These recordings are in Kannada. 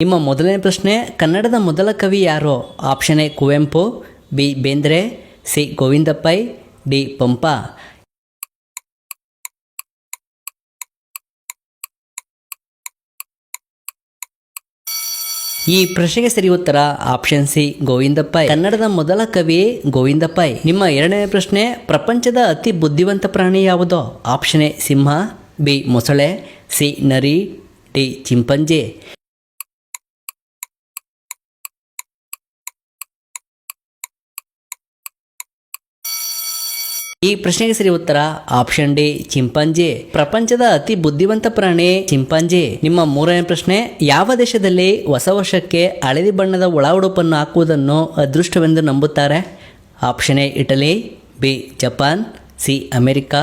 ನಿಮ್ಮ ಮೊದಲನೇ ಪ್ರಶ್ನೆ, ಕನ್ನಡದ ಮೊದಲ ಕವಿ ಯಾರು? Option A, Kuvempu, B, Bendre, C, Govindapai, D, Pampa. ಈ ಪ್ರಶ್ನೆಗೆ ಸರಿ ಉತ್ತರ, ಆಪ್ಷನ್ ಸಿ ಗೋವಿಂದಪ್ಪಾಯ್ ಕನ್ನಡದ ಮೊದಲ ಕವಿ ಗೋವಿಂದಪ್ಪಾಯ್ ನಿಮ್ಮ ಎರಡನೇ ಪ್ರಶ್ನೆ, ಪ್ರಪಂಚದ ಅತಿ ಬುದ್ಧಿವಂತ ಪ್ರಾಣಿ ಯಾವುದು? ಆಪ್ಷನ್ ಎ, ಸಿಂಹ, ಬಿ, ಮೊಸಳೆ, ಸಿ, ನರಿ, ಡಿ, ಚಿಂಪಂಜಿ. ಈ ಪ್ರಶ್ನೆಗೆ ಸರಿ ಉತ್ತರ ಆಪ್ಷನ್ ಡಿ, ಚಿಂಪಾಂಜಿ. ಪ್ರಪಂಚದ ಅತಿ ಬುದ್ಧಿವಂತ ಪ್ರಾಣಿ ಚಿಂಪಾಂಜಿ. ನಿಮ್ಮ ಮೂರನೇ ಪ್ರಶ್ನೆ, ಯಾವ ದೇಶದಲ್ಲಿ ಹೊಸ ವರ್ಷಕ್ಕೆ ಹಳದಿ ಬಣ್ಣದ ಒಳ ಉಡುಪನ್ನು ಹಾಕುವುದನ್ನು ಅದೃಷ್ಟವೆಂದು ನಂಬುತ್ತಾರೆ? Option A, Italy, B, Japan, C, America,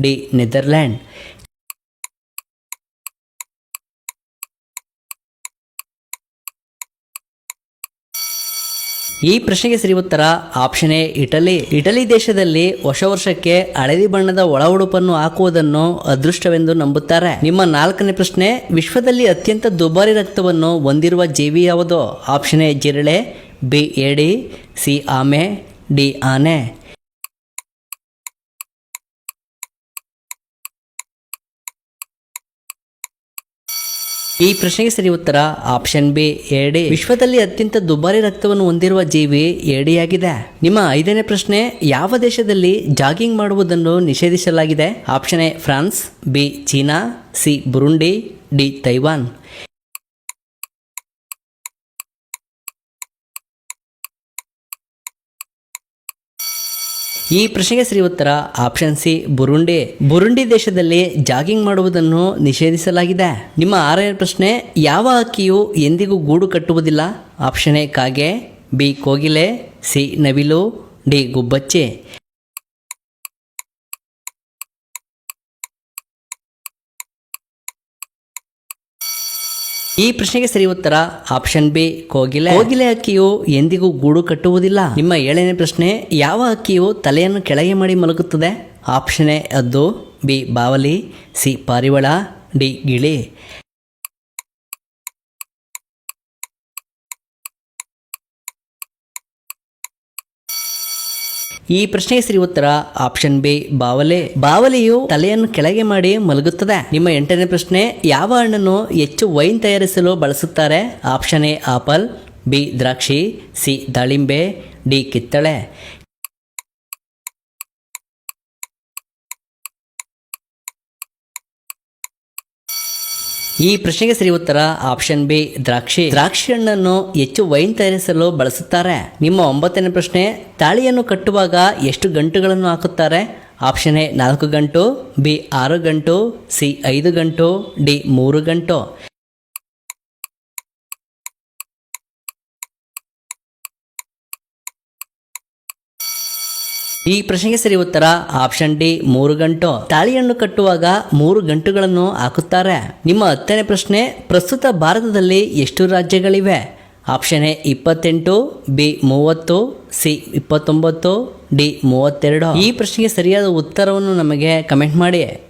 D Netherland ಈ ಪ್ರಶ್ನೆಗೆ ಸರಿ ಉತ್ತರ ಆಪ್ಷನ್ ಎ, ಇಟಲಿ. ಇಟಲಿ ದೇಶದಲ್ಲಿ ಹೊಸ ವರ್ಷಕ್ಕೆ ಹಳದಿ ಬಣ್ಣದ ಒಳ ಉಡುಪನ್ನು ಹಾಕುವುದನ್ನು ಅದೃಷ್ಟವೆಂದು ನಂಬುತ್ತಾರೆ. ನಿಮ್ಮ ನಾಲ್ಕನೇ ಪ್ರಶ್ನೆ, ವಿಶ್ವದಲ್ಲಿ ಅತ್ಯಂತ ದುಬಾರಿ ರಕ್ತವನ್ನು ಹೊಂದಿರುವ ಜೀವಿ ಯಾವುದು? ಆಪ್ಷನ್ ಎ, ಜಿರಳೆ, ಬಿ ಎಡಿ ಸಿ, ಆಮೆ, ಡಿ, ಆನೆ. ಈ ಪ್ರಶ್ನೆಗೆ ಸರಿ ಉತ್ತರ ಆಪ್ಷನ್ ಬಿ ಏಡಿ ವಿಶ್ವದಲ್ಲಿ ಅತ್ಯಂತ ದುಬಾರಿ ರಕ್ತವನ್ನು ಹೊಂದಿರುವ ಜೀವಿ ಏಡಿಯಾಗಿದೆ ನಿಮ್ಮ ಐದನೇ ಪ್ರಶ್ನೆ, ಯಾವ ದೇಶದಲ್ಲಿ ಜಾಗಿಂಗ್ ಮಾಡುವುದನ್ನು ನಿಷೇಧಿಸಲಾಗಿದೆ? Option A, France, B, China, C, Burundi, D, Taiwan. ಈ ಪ್ರಶ್ನೆಗೆ ಸರಿ ಉತ್ತರ ಆಪ್ಷನ್ ಸಿ ಬುರುಂಡಿ ಬುರುಂಡಿ ದೇಶದಲ್ಲಿ ಜಾಗಿಂಗ್ ಮಾಡುವುದನ್ನು ನಿಷೇಧಿಸಲಾಗಿದೆ. ನಿಮ್ಮ ಆರನೇ ಪ್ರಶ್ನೆ, ಯಾವ ಹಕ್ಕಿಯು ಎಂದಿಗೂ ಗೂಡು ಕಟ್ಟುವುದಿಲ್ಲ? ಆಪ್ಷನ್ ಎ ಕಾಗೆ. ಬಿ ಕೋಗಿಲೆ. ಸಿ ನವಿಲು. ಡಿ ಗುಬ್ಬಚ್ಚಿ. ಈ ಪ್ರಶ್ನೆಗೆ ಸರಿ ಉತ್ತರ ಆಪ್ಷನ್ ಬಿ ಕೋಗಿಲೆ. ಕೋಗಿಲೆ ಹಕ್ಕಿಯು ಎಂದಿಗೂ ಗೂಡು ಕಟ್ಟುವುದಿಲ್ಲ. ನಿಮ್ಮ ಏಳನೇ ಪ್ರಶ್ನೆ ಯಾವ ಅಕ್ಕಿಯು ತಲೆಯನ್ನು ಕೆಳಗೆ ಮಾಡಿ ಮಲಗುತ್ತದೆ? ಆಪ್ಷನ್ ಎ ಅದ್ದು ಬಿ ಬಾವಲಿ ಸಿ ಪಾರಿವಳ ಡಿ ಗಿಳಿ. ಈ ಪ್ರಶ್ನೆಗೆ ಸರಿ ಉತ್ತರ ಆಪ್ಷನ್ ಬಿ, ಬಾವಲೆ. ಬಾವಲಿಯು ತಲೆಯನ್ನು ಕೆಳಗೆ ಮಾಡಿ ಮಲಗುತ್ತದೆ. ನಿಮ್ಮ ಎಂಟನೇ ಪ್ರಶ್ನೆ, ಯಾವ ಹಣ್ಣನ್ನು ಹೆಚ್ಚು ವೈನ್ ತಯಾರಿಸಲು ಬಳಸುತ್ತಾರೆ? ಆಪ್ಷನ್ ಎ, ಆಪಲ್, ಬಿ, ದ್ರಾಕ್ಷಿ, ಸಿ, ದಾಳಿಂಬೆ, ಡಿ, ಕಿತ್ತಳೆ. ಈ ಪ್ರಶ್ನೆಗೆ ಸರಿ ಉತ್ತರ ಆಪ್ಷನ್ ಬಿ, ದ್ರಾಕ್ಷಿ. ದ್ರಾಕ್ಷಿ ಹಣ್ಣನ್ನು ಹೆಚ್ಚು ವೈನ್ ತಯಾರಿಸಲು ಬಳಸುತ್ತಾರೆ. ನಿಮ್ಮ ಒಂಬತ್ತನೇ ಪ್ರಶ್ನೆ, ತಾಳಿಯನ್ನು ಕಟ್ಟುವಾಗ ಎಷ್ಟು ಗಂಟುಗಳನ್ನು ಹಾಕುತ್ತಾರೆ? ಆಪ್ಷನ್ ಎ, ನಾಲ್ಕು ಗಂಟು, ಬಿ, ಆರು ಗಂಟು, ಸಿ, ಐದು ಗಂಟು, ಡಿ, ಮೂರು ಗಂಟು. ಈ ಪ್ರಶ್ನೆಗೆ ಸರಿ ಉತ್ತರ ಆಪ್ಷನ್ ಡಿ, ಮೂರು ಗಂಟು. ತಾಳಿಯನ್ನು ಕಟ್ಟುವಾಗ ಮೂರು ಗಂಟುಗಳನ್ನು ಹಾಕುತ್ತಾರೆ. ನಿಮ್ಮ ಹತ್ತನೇ ಪ್ರಶ್ನೆ, ಪ್ರಸ್ತುತ ಭಾರತದಲ್ಲಿ ಎಷ್ಟು ರಾಜ್ಯಗಳಿವೆ? ಆಪ್ಷನ್ ಎ, ಇಪ್ಪತ್ತೆಂಟು, ಬಿ, ಮೂವತ್ತು, ಸಿ, ಇಪ್ಪತ್ತೊಂಬತ್ತು, ಡಿ, ಮೂವತ್ತೆರಡು. ಈ ಪ್ರಶ್ನೆಗೆ ಸರಿಯಾದ ಉತ್ತರವನ್ನು ನಮಗೆ ಕಮೆಂಟ್ ಮಾಡಿ.